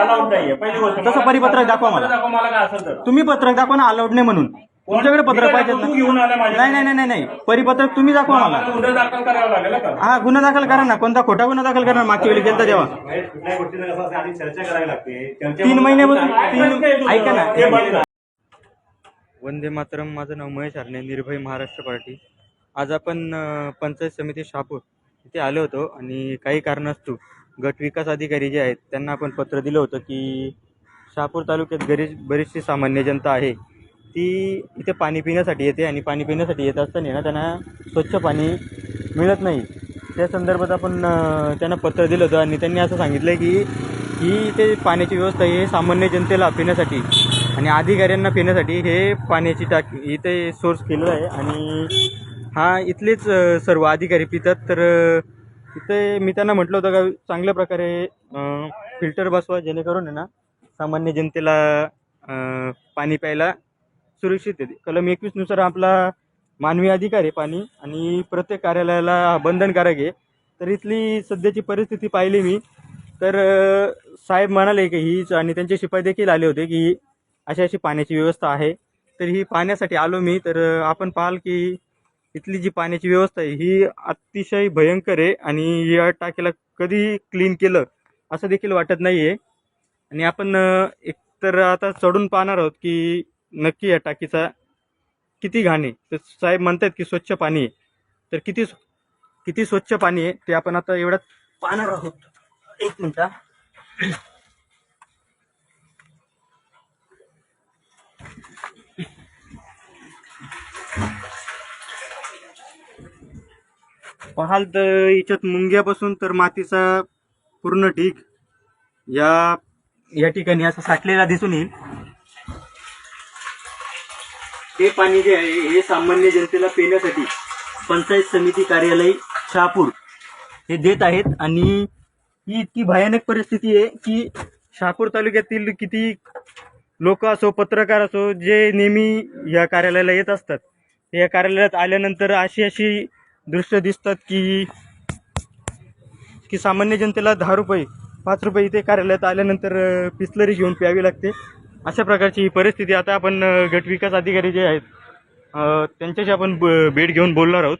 Allowed नाहीये. पहिली गोष्ट तसं मला- परिपत्रक दाखवा मला. दाखवा मला काय असेल तर तुम्ही पत्रक दाखवा ना अलाउड नाही म्हणून. तुमच्याकडे पत्रक काय पाहिजे तू घेऊन आला माझ्या नाही नाही नाही नाही. परिपत्रक तुम्ही दाखवा मला गुन्हा दाखल करावा लागेल का? हा गुन्हा दाखल करा ना. कोणता खोटा गुन्हा दाखल करा ना मागच्या वेळी केलता तेव्हा. महेश, कुठल्याही गोष्टीचं कसं असतं, आधी चर्चा करावी लागते. चर्चा तीन महिन्यापासून तीन? ऐका ना. हे बंद कर. वंदे मातरम. माझं नाव महेश हरणे निर्भय महाराष्ट्र पार्टी. आज आपण अ, पंचायत समिती शहापूर इथे आलो होतो आणि काही कारणास्तव गट विकास अधिकारी जे आहेत त्यांना आपण पत्र दिलं होतं की शहापूर तालुक्यात बरीच बरीचशी सामान्य जनता आहे. ती इथे पाणी पिण्यासाठी येते आणि पाणी पिण्यासाठी येत असताना ना त्यांना स्वच्छ पाणी मिळत नाही. त्या संदर्भात आपण त्यांना पत्र दिलं होतं आणि त्यांनी असं सांगितलं आहे की ही इथे पाण्याची व्यवस्था ही सामान्य जनतेला पिण्यासाठी आणि अधिकाऱ्यांना पिण्यासाठी हे पाण्याची टाकी इथे सोर्स केलेलं आहे आणि हा इथलेच सर्व अधिकारी पितात. तर तिथे मी त्यांना म्हटलं होतं का चांगल्या प्रकारे फिल्टर बसवा जेणेकरून आहे ना सामान्य जनतेला पाणी प्यायला सुरक्षित येते. कलम एकवीसनुसार आपला मानवी अधिकार आहे पाणी आणि प्रत्येक कार्यालयाला बंधनकारक आहे. तर इथली सध्याची परिस्थिती पाहिली मी तर साहेब म्हणाले की हीच आणि त्यांचे शिपाई देखील आले होते की अशी अशी पाण्याची व्यवस्था आहे. तर ही पाहण्यासाठी आलो मी तर आपण पाहाल की इथली जी पाण्याची व्यवस्था आहे ही अतिशय भयंकर आहे आणि या टाकीला कधी क्लीन केलं असं देखील वाटत नाही आहे आणि आपण एक तर आता चढून पाहणार आहोत की नक्की या टाकीचा किती घाण आहे. तर साहेब म्हणतात की स्वच्छ पाणी आहे. तर किती किती स्वच्छ पाणी आहे ते आपण आता एवढ्यात पाहणार आहोत. एक मिनटा पाहाल तर याच्यात मुंग्यापासून तर मातीचा पूर्ण ढीग या या ठिकाणी असं साठलेला दिसून येईल. हे पाणी जे आहे हे सामान्य जनतेला पिण्यासाठी पंचायत समिती कार्यालय शहापूर हे देत आहेत. आणि ही इतकी भयानक परिस्थिती आहे की शहापूर तालुक्यातील किती लोक असो पत्रकार असो जे नेहमी या कार्यालयाला येत असतात. या कार्यालयात आल्यानंतर अशी अशी दृश्य दिसतात की की सामान्य जनतेला दहा रुपये पाच रुपये इथे कार्यालयात आल्यानंतर अ, घेऊन प्यावी लागते. अशा प्रकारची ही परिस्थिती आता आपण गटविकास गट विकास अधिकारी जे आहेत त्यांच्याशी आपण ब- भेट घेऊन बोलणार आहोत.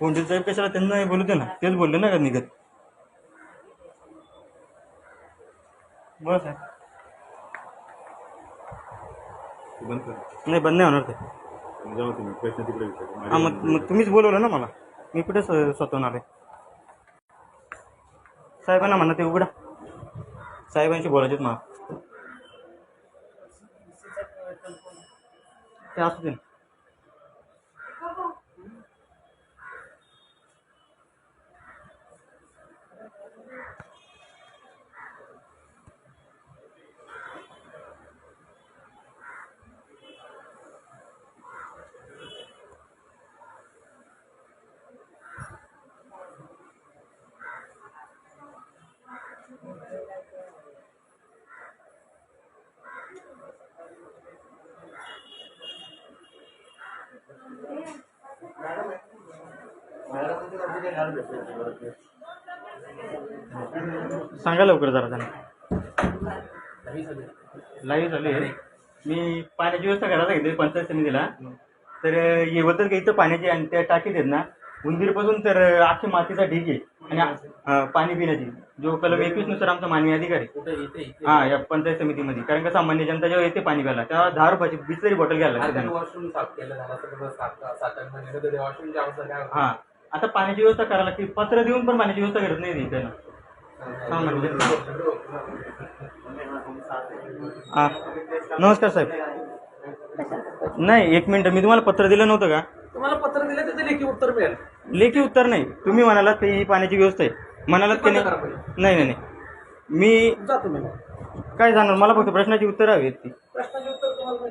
कोणते साहेब कशाला त्यांना हे बोलू दे ना. तेच बोलले ना का निघत? बस आहे. बंद कर. नाही बंद नाही होणार ते. जाऊ तुम्ही. प्रश्न तिकडे विचारा. हा मग मग तुम्हीच बोलवलं ना मला. मी कुठे स- स्वतःहून आले साहेबांना म्हणा ते उघडा. साहेबांशी बोलायचे मला. ते असू दे ना. सांगा लवकर जरा त्यांना. लाईव्ह झाले मी पाण्याची व्यवस्था करायला सांगितली पंचायत समितीला. तर हे होतं का इथं पाण्याची आणि त्या टाकीत आहेत ना उंदीरपासून तर अख्खी मातीचा ढीक आहे. आणि पाणी पिण्याची. जो कलम एकवीसनुसार आमचा मानवी अधिकार आहे. हा या पंचायत समितीमध्ये. कारण का सामान्य जनता जेव्हा येते पाणी प्यायला तेव्हा दहा रुपयाची बिसलरी बॉटल घ्यायला लागते? हा. आता पाण्याची व्यवस्था करायला लागते. पत्र देऊन पण पाण्याची व्यवस्था करत नाही इथे. ना सामान्य जनता हा नमस्कार साहेब. नाही एक मिनिट. मी तुम्हाला पत्र दिलं नव्हतं का? तुम्हाला पत्र दिलं त्याचं लेखी उत्तर मिळेल. लेखी उत्तर नाही. तुम्ही म्हणालात की ही पाण्याची व्यवस्था आहे. म्हणालात की नाही नाही नाही नाही. मी काय जाणार? मला फक्त प्रश्नाची उत्तर हवी आहेत ती. प्रश्नाचे उत्तर तुम्हाला.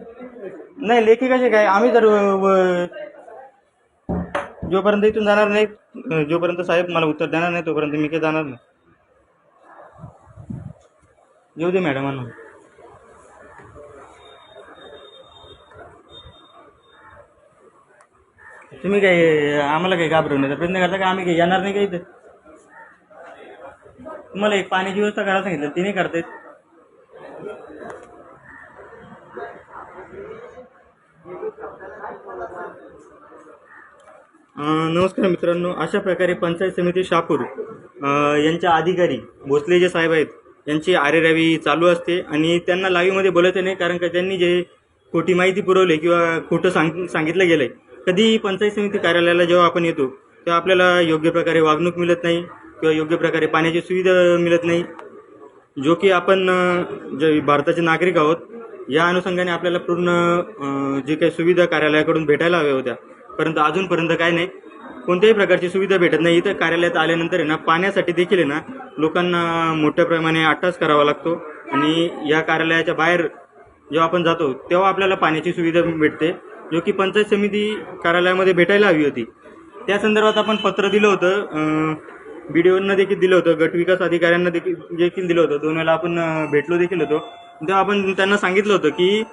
नाही? लेखी कसे काय? आम्ही जर जोपर्यंत इथून जाणार नाही जोपर्यंत साहेब मला उत्तर देणार नाही तोपर्यंत मी काही जाणार नाही. येऊ दे मॅडम आम्हाला तुम्ही काही आम्हाला काही घाबरवण्याचा प्रयत्न करता का आम्ही काही येणार नाही काही तुम्हाला एक पाण्याची व्यवस्था करायला सांगितलं ती नाही करतायत. नमस्कार मित्रांनो अशा प्रकारे पंचायत समिती शापूर यांच्या अधिकारी भोसले जे साहेब आहेत यांची आरेरावी चालू असते आणि त्यांना लाईव्हमध्ये बोलायचं नाही कारण का त्यांनी जे खोटी माहिती पुरवली किंवा खोटं सांग सांगितलं गेलं आहे कधी पंचायत समिती कार्यालयाला जेव्हा आपण येतो तेव्हा आपल्याला योग्य प्रकारे वागणूक मिळत नाही किंवा योग्य प्रकारे पाण्याची सुविधा मिळत नाही. जो की आपण जे भारताचे नागरिक आहोत या अनुषंगाने आपल्याला पूर्ण जे काही सुविधा कार्यालयाकडून भेटायला हव्या होत्या परंतु अजूनपर्यंत काय नाही. कोणत्याही प्रकारची सुविधा भेटत नाही. इथं कार्यालयात आल्यानंतर आहे ना पाण्यासाठी देखील आहे ना लोकांना मोठ्या प्रमाणे अट्टास करावा लागतो. आणि या कार्यालयाच्या बाहेर जेव्हा आपण जातो तेव्हा आपल्याला पाण्याची सुविधा भेटते जो की पंचायत समिती कार्यालयामध्ये भेटायला हवी होती. त्या संदर्भात आपण पत्र दिलं होतं. बी डी ओंना देखील दिलं होतं. गट विकास अधिकाऱ्यांना देखील देखील दिलं होतं. दोन वेळा आपण भेटलो देखील होतो. तेव्हा आपण त्यांना सांगितलं होतं की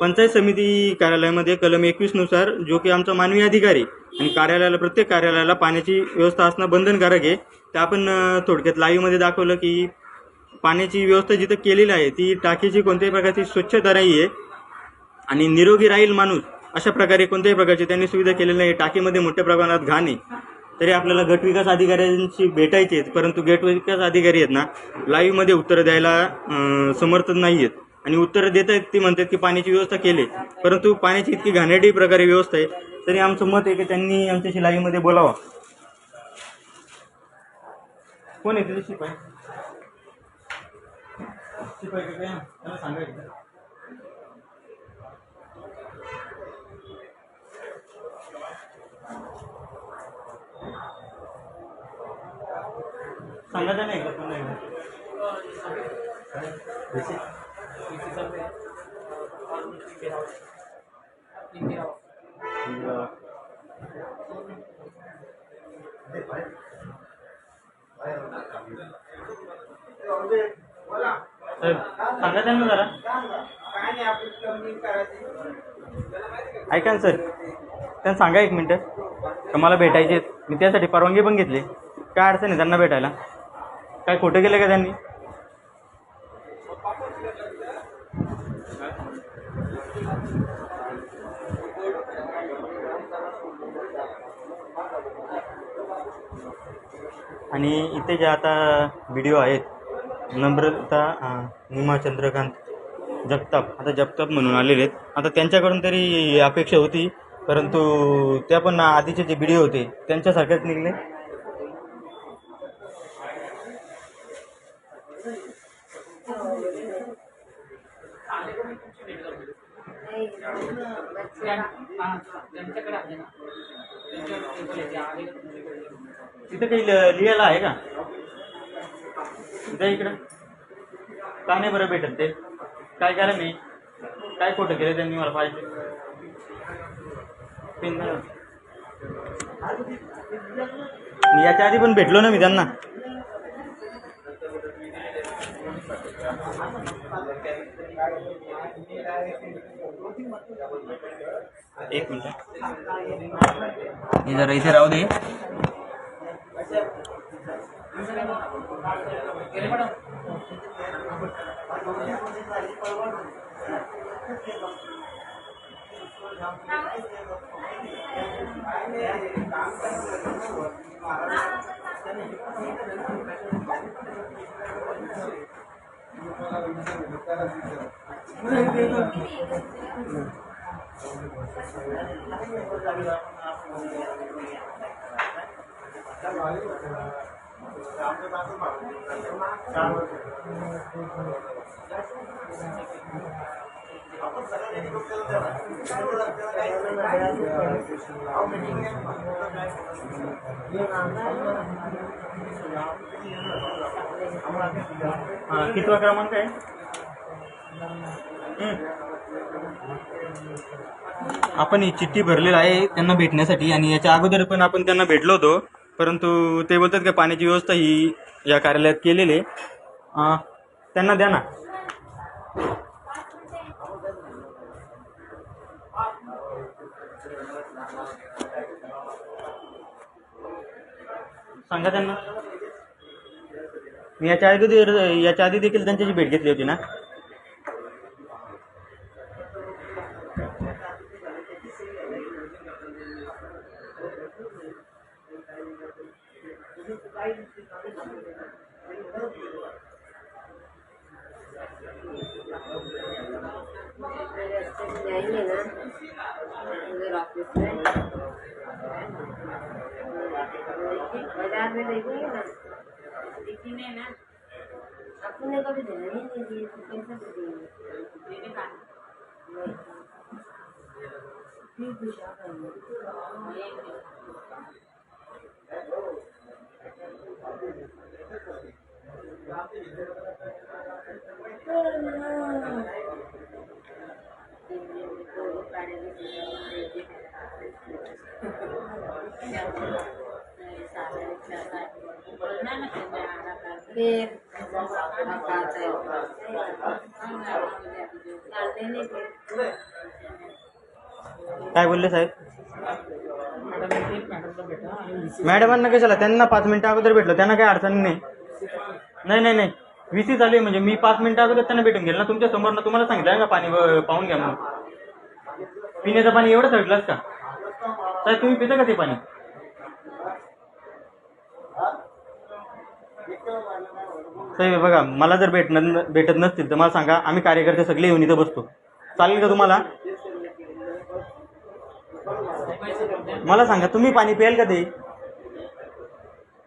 पंचायत समिती कार्यालयामध्ये कलम एकवीसनुसार जो की आमचा मानवी अधिकारी आणि कार्यालयाला प्रत्येक कार्यालयाला पाण्याची व्यवस्था असणं बंधनकारक आहे. ते आपण थोडक्यात लाईव्हमध्ये दाखवलं की पाण्याची व्यवस्था जिथं केलेली आहे ती टाकीची कोणत्याही प्रकारची स्वच्छता नाही आहे. आणि निरोगी राहील माणूस अशा प्रकारे कोणत्याही प्रकारची त्यांनी सुविधा केलेली नाही. टाकीमध्ये मोठ्या प्रमाणात घाण आहे. तरी आपल्याला गट विकास अधिकाऱ्यांशी भेटायचे आहेत परंतु गट विकास अधिकारी आहेत ना लाईव्हमध्ये उत्तरं द्यायला समर्थ नाही आहेत आणि उत्तरं देत आहेत ती म्हणतात की पाण्याची व्यवस्था केली. परंतु पाण्याची इतकी घाणेरडी प्रकारे व्यवस्था आहे तरी आमचं मत आहे की त्यांनी आमच्याशी लाईव्हमध्ये बोलावं. कोण आहे तिथे शिपाई. शिपाई काय? त्याला सांगायचं सांगायचं नाही का पुन्हा एकदा? साहेब, ना जरा ऐका ना सर त्यांना सांगा एक मिनटं का मला भेटायचे आहेत. मी त्यासाठी परवानगी पण घेतली काय अडचण आहे त्यांना भेटायला काय खोटं केलं का त्यांनी आणि इथे जे आता व्हिडिओ आहेत नम्रता निमा चंद्रकांत जगताप आता जगताप म्हणून आलेले आहेत. आता त्यांच्याकडून तरी अपेक्षा होती परंतु त्या पण आधीचे जे व्हिडिओ होते त्यांच्यासारखेच निघले. तिथं काही ल- लिहायला आहे का? इथं इकडं. का नाही बरं भेटत ते? काय करा मी? काय खोटं केलं त्यांनी मला पाहिजे याच्या आधी पण भेटलो ना मी त्यांना. एक मिनिट. हे जरा इथे राहू दे. Gracias. हा, कितवा क्रमांक आहे? आपण ही चिठ्ठी भरलेली आहे त्यांना भेटण्यासाठी आणि याच्या अगोदर पण आपण त्यांना भेटलो होतो. परंतु ते बोलतात का पाण्याची व्यवस्था ही या कार्यालयात केलेली आहे. त्यांना द्या ना. सांगा त्यांना. मी याच्या आधी याच्या आधी देखील त्यांच्याशी भेट घेतली होती ना. जाएँगे ना उधर ऑफ़िस में बाज़ार में देखेंगे ना देखेंगे ना अपने को भी देना नहीं तो कैसे देंगे नहीं फिर पूछा करेंगे फिर काय बोलले साहेब? मॅडमांना कशाला? त्यांना पाच मिनिटं अगोदर भेटलं त्यांना काही अडचण नाही. नाही नाही नाही. विसी चालू आहे म्हणजे मी पाच मिनिटं अगोदर त्यांना भेटून गेलो ना. तुमच्यासमोर तुम्हाला सांगितलं का पाणी पाहून घ्या म्हणून. पिण्याचं पाणी एवढं थडलंच का? साहेब तुम्ही पिता का ते पाणी? साहेब बघा मला जर भेटणार भेटत नसतील तर मला सांगा आम्ही कार्यकर्ते सगळे येऊन इथं बसतो. चालेल का तुम्हाला? मला सांगा तुम्ही पाणी प्याल का ते?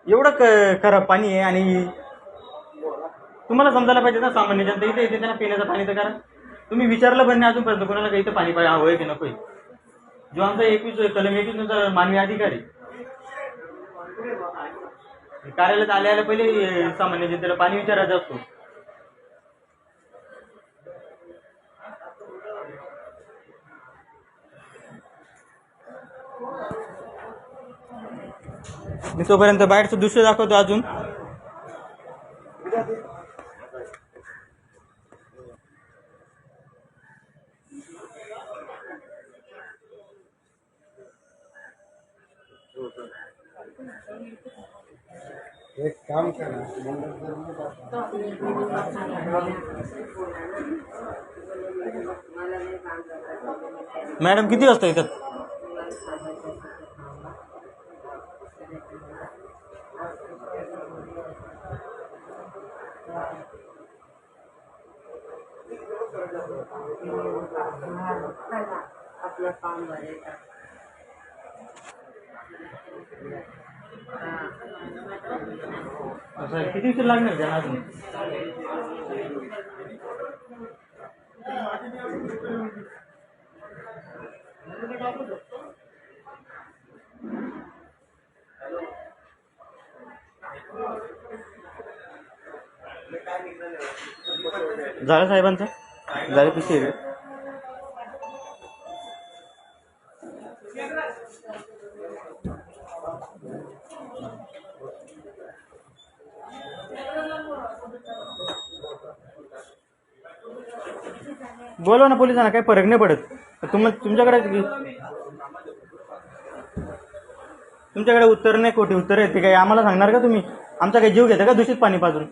एवढं क खराब पाणी आहे आणि तुम्हाला समजायला पाहिजे ना सामान्य जनता इथे येते त्यांना पिण्याचं पाणी तर करा. तुम्ही विचारलं पण नाही अजूनपर्यंत कोणाला काही इथं पाणी पाहिजे हवं आहे की नको जो आमचा एकवीस कलम एकवीस मानवी अधिकारी. कार्यालयात आल्याला आल्या पहिले सामान्य जनतेला पाणी विचारायचं असतो. मी तोपर्यंत बाहेरचं दृश्य दाखवतो अजून. मॅडम किती वाजता येतात अपना काम भरेगा असं किती उशीर लागणार त्यांना अजून? झालं साहेबांचं? झालं पिशे बोलवा ना पोलिसांना काही फरक नाही पडत. तुम तुमच्याकडे तुमच्याकडे उत्तर नाही खोटी उत्तर आहेत ते काही आम्हाला सांगणार का तुम्ही? आमचा काही जीव घेता का दूषित पाणी पाजून?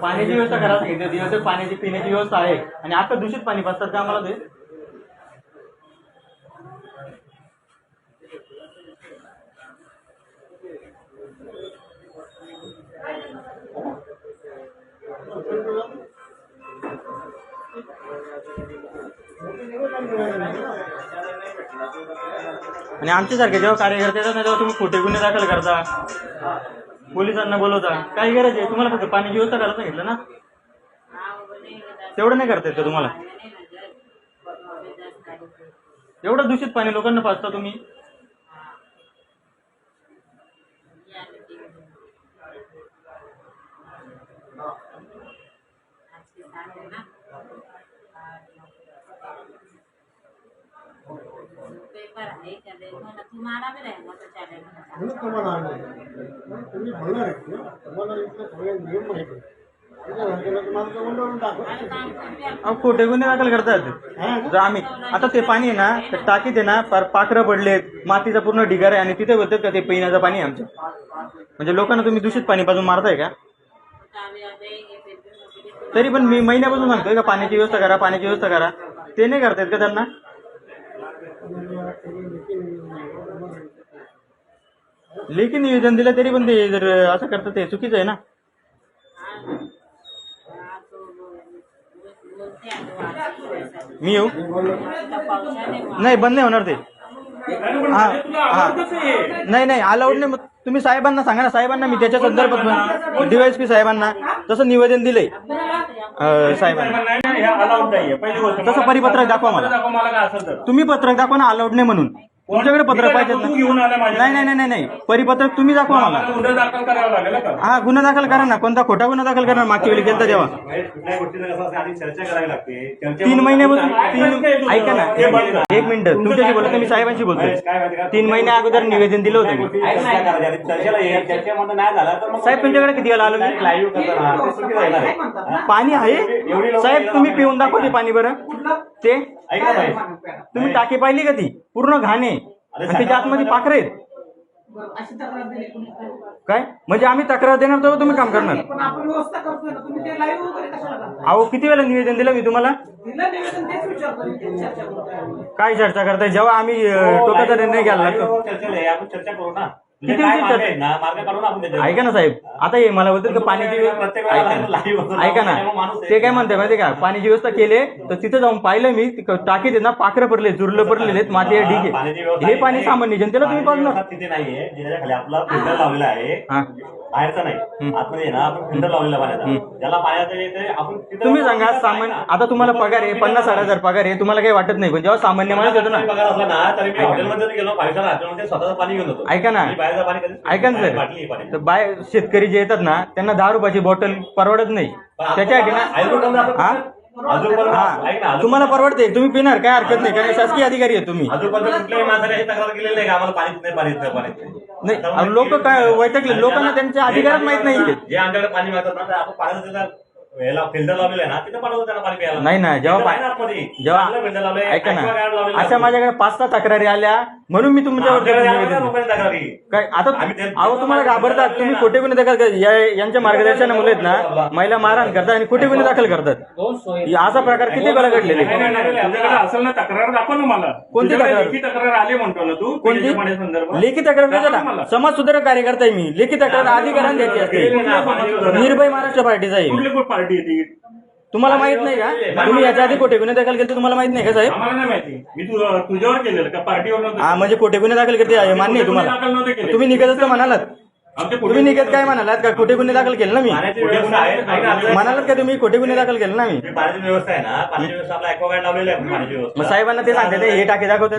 पाण्याची व्यवस्था करायला दिवस पाण्याची पिण्याची व्यवस्था आहे. आणि आता दूषित पाणी पाजतात का आम्हाला ते? आणि आमच्यासारखे जेव्हा कार्यकर्ते येतात ना तेव्हा तुम्ही खोटे गुन्हे दाखल करता. पोलिसांना बोलवता. काय गरज आहे? तुम्हाला फक्त पाणी व्यवस्था करायला सांगितलं ना? तेवढं नाही करता येत तुम्हाला? एवढं दूषित पाणी लोकांना पाजता तुम्ही? म्हणून तुम्हाला आणलं तुम्ही बोलणार आहेत ना तुम्हाला इथलं सगळे नियम माहिती खोटे गुन्हे दाखल करतात आम्ही. आता ते पाणी आहे ना त्या टाकीत आहे ना फार पाखरं पडलेत मातीचा पूर्ण ढिगार आहे आणि तिथे बोलतात का ते पिण्याचं पाणी आहे आमचं. म्हणजे लोकांना तुम्ही दूषित पाणी पाजून मारताय का? तरी पण मी महिन्यापासून सांगतोय का पाण्याची व्यवस्था करा पाण्याची व्यवस्था करा. ते नाही करतायत का त्यांना? लेखी नियोजन दिलं तरी पण ते जर असं करतात ते चुकीचं आहे ना. मी येऊ? नाही बंद नाही होणार ते. हा हा. नाही नाही अलाउड नाही. मग तुम्ही साहेबांना सांगा ना साहेबांना मी त्याच्या संदर्भात डीवायसपी साहेबांना तसं निवेदन दिलंय. अं, साहेबांना. नाही नाही हे अलाउड नाहीये. पहिली गोष्ट तसं परिपत्रक दाखवा मला. दाखवा मला काय असेल तर. तुम्ही पत्रक दाखवा ना अलाउड नाही म्हणून. तुमच्याकडे पत्रक पाहिजे तू घेऊन आला माझ्या नाही नाही नाही नाही नाही. परिपत्रक तुम्ही दाखवा मला मला गुन्हा दाखल करावा लागेल का? हा गुन्हा दाखल करा ना. कोणता खोटा गुन्हा दाखल करा मागच्या वेळी केलं तेव्हा. महेश, कुठल्याही गोष्टीचं कसं असते आधी चर्चा करावी लागते. चर्चेमध्ये- तीन महिन्यापासून तू? ऐका ना. हे. एक मिनिट. तुमच्याशी बोलतो मी साहेबांशी महेश, काय बोलतोय का? तीन महिन्या अगोदर निवेदन दिलं होतं मी. गोष्टी चर्चा करायची. आणि चर्चेला ये. चर्चेमध्ये नाही झाला तर मग साहेब तुमच्याकडे किती वेळा आलो मी? लाईव्ह करताना ते चुकीचं आहे. ना. रे. पाणी आहे? साहेब तुम्ही पिऊन दाखवा ते पाणी बरं. ते? ऐक ना महेश. तुम्ही टाकी पाहिली का ती? पूर्ण घाण. आणि त्याच्या आतमध्ये पाखरं आहेत. अशी तक्रार दिली कुणी? काय? म्हणजे आम्ही तक्रार देणार तेव्हा तुम्ही काम करणार. पण आपण व्यवस्था करतोय ना. तुम्ही ते लाईव्ह वगैरे कशाला करता अहो किती वेळा निवेदन दिलं मी तुम्हाला? काय चर्चा करताय? जेव्हा आम्ही हो, टोकाचा निर्णय घ्यायला लाईव्ह लागतो. आपण चर्चा करू ना. किती म्हणजे त्याच्यावर. ऐका ना साहेब आता हे मला बोलतात पाण्याची ऐका ना. ते काय म्हणते माहिती का? पाण्याची व्यवस्था केली तर तिथे जाऊन पाहिलं मी ती टाकीत आहे ना पाखरं पडले जुरलं पडलेले आहेत माती आहे, हा, ढीक आहे व्यवस्था हे. पाणी सामान्य जनतेला तुम्ही पाजणार. व्यवस्था तिथे नाहीये. जिच्या खाली आपला फिल्टर लावलेला आहे. हा. बाहेरचा नाही. आतमध्ये ना आपण फिल्टर लावलेला पाण्याचा ज्याला पाण्याचं येते आपण तुम्ही सांगा सामान्य आता तुम्हाला पगार आहे पन्नास साठ हजार पगार आहे तुम्हाला काही वाटत नाही. पण जेव्हा सामान्य माणूस येतो ना पगार असला ना तरी मी हॉटेलमध्ये गेलो फाईव्ह स्टार हॉटेलमध्ये स्वतःचं पाणी घेऊन होतो ऐका ना. बाहेरचं पाणी ऐका ना सर. तर बाय शेतकरी जे येतात ना त्यांना दहा रुपयाची बॉटल परवडत नाही. त्याच्यासाठी ना हा. तुम्हाला परवडते. तुम्ही पिणार काय हरकत नाही कारण शासकीय अधिकारी आहे तुम्ही. अजून पण कुठल्याही माणसाने हे तक्रार केलेली नाही का? आम्हाला पाणीच नाही पाणीच नाही पाणीच नाही. लोक काय वैतकले लोकांना त्यांचे अधिकारच माहीत नाही. जे आमच्याकडे पाणी मागतात ना ते आपण पाण्याचं त्याला याला फिल्टर लावलेलं आहे ना तिथं पाठवतो त्यांना पाणी प्यायला. नाही ना जेव्हा पा- जेव्हा लावलंय, ऐका ना. अशा. माझ्याकडे पाच सहा तक्रारी आल्या. म्हणून मी तुमच्यावर ना. लोकांनी तक्रारी. काय आता आम्ही ते- अहो तुम्हाला घाबरतात तुम्ही खोटे गुन्हे दाखल कर- या- यांच्या मार्गदर्शनामुळे आहेत ना महिला मारहाण करतात आणि खोटे गुन्हे दाखल करतात असा प्रकार किती वेळा घडलेले नाही, नाही, नाही, तुझ्याकडे असेल ना तक्रार दाखव ना मला कोणती तुझ्याकडे तक्रार? लेखी तक्रार आली म्हणतो ना तू कोणती. लेखी तक्रार दाखव मला. समाज सुधारक कार्यकर्ता आहे मी लेखी तक्रार अधिकाऱ्यांना द्यायची असते? निर्भय महाराष्ट्र पार्टीचा आहे मी. कुठली कुठली पार्टी आहे ती तुम्हाला माहीत नाही का? तुम्ही याच्या आधी खोटे गुन्हे दाखल केले तुम्हाला माहीत नाही का साहेब? आम्हाला नाही माहिती. मी तु- तुझ्यावर केलेलं का? पार्टीवर नव्हतं हा म्हणजे खोटे गुन्हे दाखल करते आहे, मान्य आहे दाखल नव्हते तुम्हाला केले. तुम्ही निघत तर म्हणालात. आमचे तुम्ही निघत काय म्हणालात का? खोटे गुन्हे दाखल केले ना मी? पाण्याची व्यवस्था आहे ऐक ना, आपल्याला- म्हणालात का तुम्ही? खोटे गुन्हे दाखल केले ना मी? जी पाण्याची व्यवस्था आहे ना. पाण्याची व्यवस्था आपला ऍक्वागार्ड लावलेली आहे आपण पाण्याची व्यवस्था मग साहेबांना ते सांगते ते हे टाके ही दाखवतात.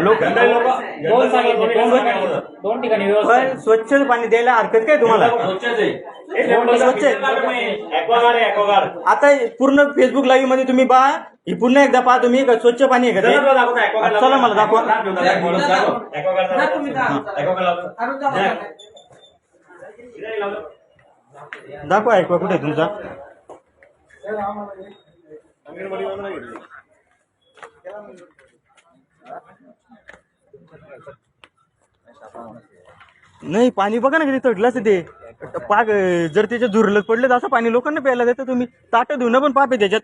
लोक लोक दोन सांगितले दोन सांगितलं. दोन ठिकाणी व्यवस्था आहे. पण स्वच्छ पाणी द्यायला हरकत काय तुम्हाला? स्वच्छच आहे. टेम्पल स्वच्छ आहे. ऍक्वागार्ड आहे. ऍक्वागार्ड आता पूर्ण फेसबुक लाईव्हमध्ये तुम्ही पहा. ही पुन्हा एकदा पहा तुम्ही का स्वच्छ पाणी आहे का चला ते मला दाखवा. लावतो. Aquaguard जा तुम्ही जा. लावतो. Aquaguard लावतो. अरुण जा जा. बघा. इथे लावतो. दाखवा ऐकवा कुठे आहे तुमचा नाही पाणी बघा ना किती असं ते. पाक जर त्याच्या झुरलत पडले तर असं पाणी लोकांना प्यायला देतं तुम्ही. ताट धुणं पण पाप आहे त्याच्यात.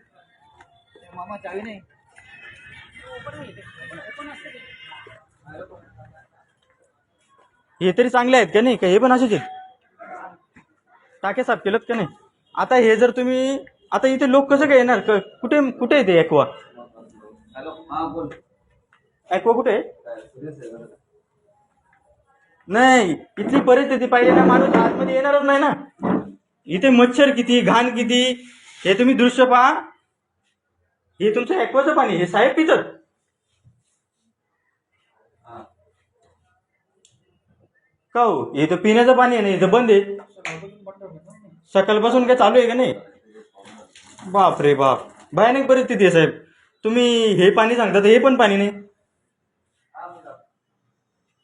हे तरी चांगले आहेत का नाही? का हे पण असेच आहेत? टाके साफ केलं का नाही? आता हे जर तुम्ही आता इथे लोक कसं काय येणार? क- कुठे कुठे येते ॲक्वा ॲक्वा कुठे आहे? नाही इथली परिस्थिती पाहिजे ना माणूस आतमध्ये येणारच नाही ना. इथे मच्छर किती घाण किती हे तुम्ही दृश्य पहा. हे तुमचं ॲक्वाचं पाणी हे साहेब पितात. का हो हे तर पिण्याचं पाणी आहे ना इथं बंद आहे. सकाळपासून काय चालू आहे का नाही? बाप रे बाप. भयानक परिस्थिती आहे साहेब. तुम्ही हे पाणी सांगता तर हे पण पाणी नाही.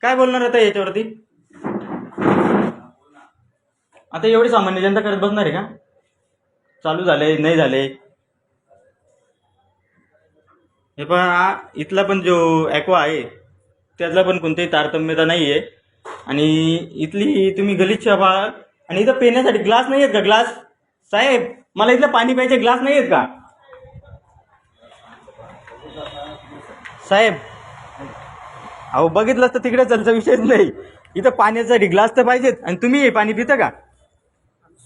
काय बोलणार आता याच्यावरती? आता एवढी सामान्य जनता करत बसणार आहे का? चालू झाले नाही झाले हे पण हा इथला पण जो ॲक्वा आहे त्यातला पण कोणतंही तारतम्यता नाही आहे आणि इथली तुम्ही गलिच्छ भाग आणि इथं पिण्यासाठी ग्लास नाही आहेत का? ग्लास साहेब मला इथलं पाणी प्यायचे ग्लास नाही आहेत का? साहेब अहो बघितलंच तर तिकडे चलचा विषयच नाही. इथं पाण्यासाठी ग्लास तर पाहिजेत. आणि तुम्ही पाणी पिता का?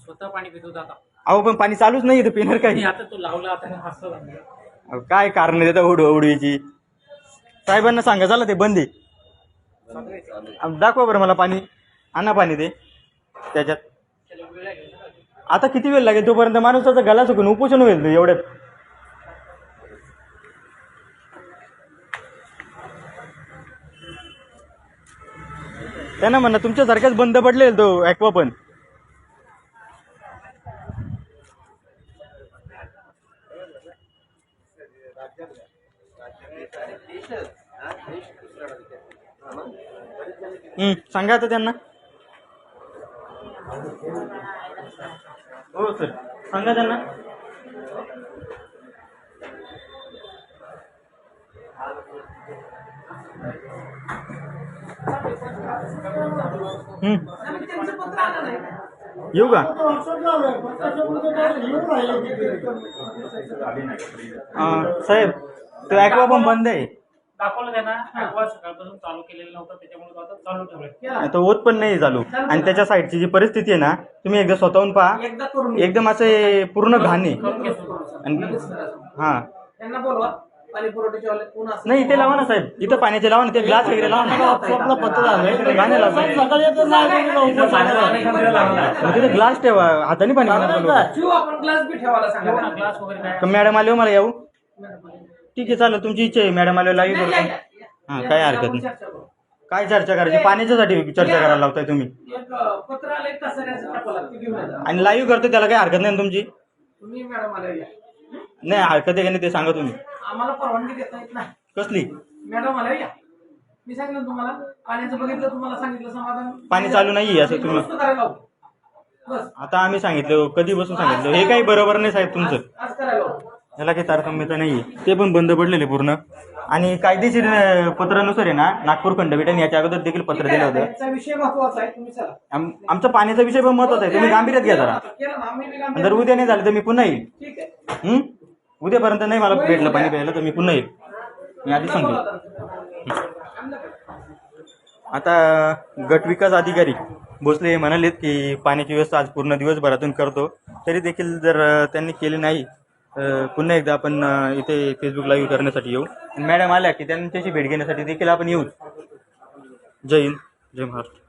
स्वतः पाणी पितो आता अहो पण पाणी चालूच नाही इथं पिणार काही. आता तो लावला आता. अहो, काय कारण देता उड उडवीची साहेबांना सांगा झालं ते बंदी दाखवा बरं मला पाणी. आणा पाणी ते. त्याच्यात. आता किती वेळ लागेल? तोपर्यंत माणूस त्याचा गला चुकून उपोषण होईल एवढ्यात. त्यांना म्हणा तुमच्यासारख्याच बंद पडलेल तो ॲक्वा पण. सांगा आता त्यांना. हो सर सांगा त्यांना. येऊ का? साहेब तो ॲक्वा पण बंद आहे. दाखवलं त्यांना. ऍक्वा सकाळपासून चालू केलेलं नव्हतं त्याच्यामुळे तो आता चालू ठेवलं केला. तो ओत पण नाही चालू. आणि त्याच्या साईडची जी परिस्थिती आहे ना तुम्ही एकदा स्वतःहून पहा. एकदा करून एकदम असे पूर्ण घाण. आहे आणि हा. त्यांना बोलवा. पाणी पुरवठ्याचे वाले कोण असतील? नाही इथे लावा ना साहेब. इथं पाण्याचे लावा ना. ते ग्लास वगैरे लावा ना. गाणे मग तिथे ग्लास ठेवा. हाताने पाणी पिणार शिव आपण ग्लास बी ठेवायला सांगा. ग्लास वगैरे काय मॅडम आले हो मला येऊ. ठीक आहे चालेल. तुमची इच्छा आहे. मॅडम आले लाईव्ह नाही, करतो या, या, या. हा काय हरकत आपण नाही चर्चा करू. काय चर्चा करायची? पाण्याच्यासाठी चर्चा करायला लावताय तुम्ही. एक अं, पत्र आलंय कसाऱ्याचं टाकावं लागतं. घेऊन या. आणि लाईव्ह करतो त्याला काही हरकत नाही ना तुमची? तुम्ही मॅडम आले या. नाही हरकत आहे का नाही ते सांगा तुम्ही. आम्हाला परवानगी देता येत नाही कसली? मॅडम आले या. मी सांगितलं तुम्हाला पाण्याचं बघितलं तुम्हाला सांगितलं समाधान. पाणी चालू नाहीये असं तुम्ही दुरुस्त करायला लावू. बस. आता आम्ही सांगितलं कधी बसून सांगितलं? हे काही बरोबर नाही साहेब तुमचं. आज करायला लावू. याला काही तारतम्यता नाही ते पण बंद पडलेले पूर्ण. आणि कायदेशीर अं, पत्रानुसार आहे ना नागपूर खंडपीठाने याच्या अगोदर देखील पत्र दिलं आहे, होतं. त्यांचा विषय महत्त्वाचा आहे तुम्ही चला. आम- आमचा पाण्याचा विषय पण महत्त्वाचा आहे. तुम्ही गांभीर्यात घ्या जरा. केलं ना आम्ही बी आणि गांभीर्यात- जर उद्या नाही झालं तर मी पुन्हा येईल. ठीक आहे. हं? उद्यापर्यंत नाही मला भेटलं पाणी प्यायला तर मी पुन्हा येईल. मी आधी सांगतो. आता गट विकास अधिकारी भोसले हे म्हणालेत की पाण्याची व्यवस्था आज पूर्ण दिवसभरातून करतो. तरी देखील जर अं, त्यांनी केली नाही पुन्हा एकदा आपण इथे फेसबुक लाईव्ह करण्यासाठी येऊ. मॅडम आल्या की त्यांच्याशी भेट घेण्यासाठी देखील आपण येऊ. जय हिंद जय महाराष्ट्र.